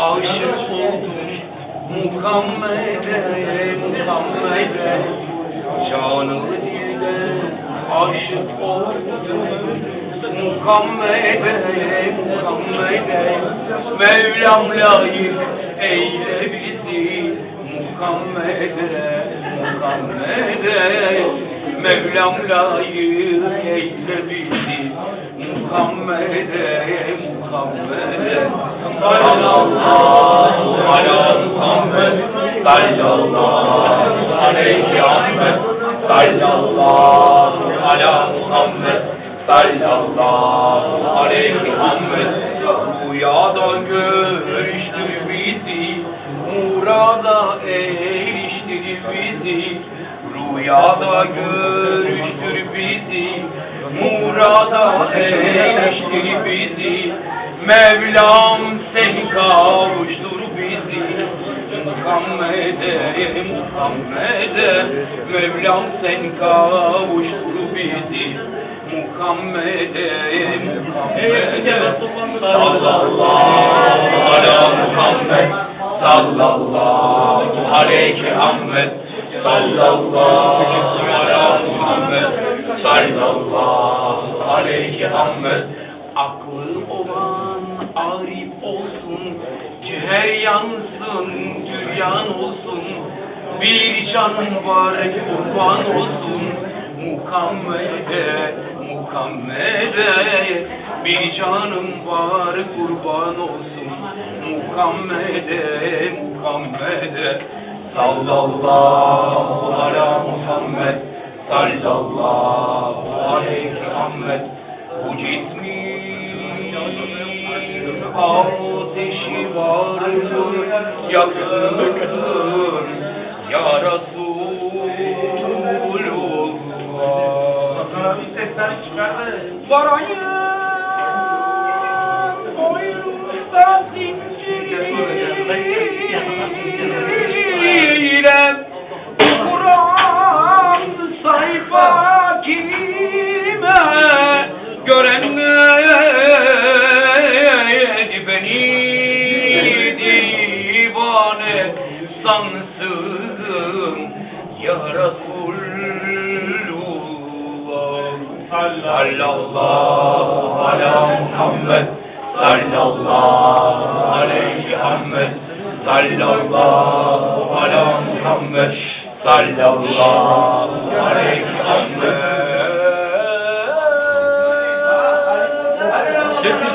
aşık oldum Muhammed'e, Muhammed'e Canı dilden aşık oldum Muhammed'e, Muhammed'e Mevlam layık eyle bizi Muhammed'e, Muhammed'e Mevlam layık eyle bizi Muhammed'e, Muhammed'e Sallallahu ala Muhammed Sallallahu aleyhi Ahmet Sallallahu aleyhi Ahmet Rüyada görüştür Murada eriştir Rüyada görüştür Murada eriştir Mevlam sen kavuştur bizi. Muhammed'e, Muhammed'e. Mevlam sen kavuştur bizi. Muhammed'e, Muhammed'e. Sallallahu ala Muhammed. Sallallahu aleyhi Ahmet Sallallahu ala Muhammed. Sallallahu aleyhi Ahmet Aklı olan arif olsun Cüher yansın, cüryan olsun Bir canım var kurban olsun. Muhammed'e, Muhammed'e Bir canım var kurban olsun. Muhammed'e, Muhammed'e Sallallahu ala Muhammed Sallallahu aleyhi Muhammed Bu gitmiş ateşi vardır yakınlıktır Ya Resulullah Bir sansın ya Resulullah. Sallallahu ala Muhammed. Sallallahu aleyhi Ahmet sallallahu ala Muhammed. Sallallahu aleyhi Ahmet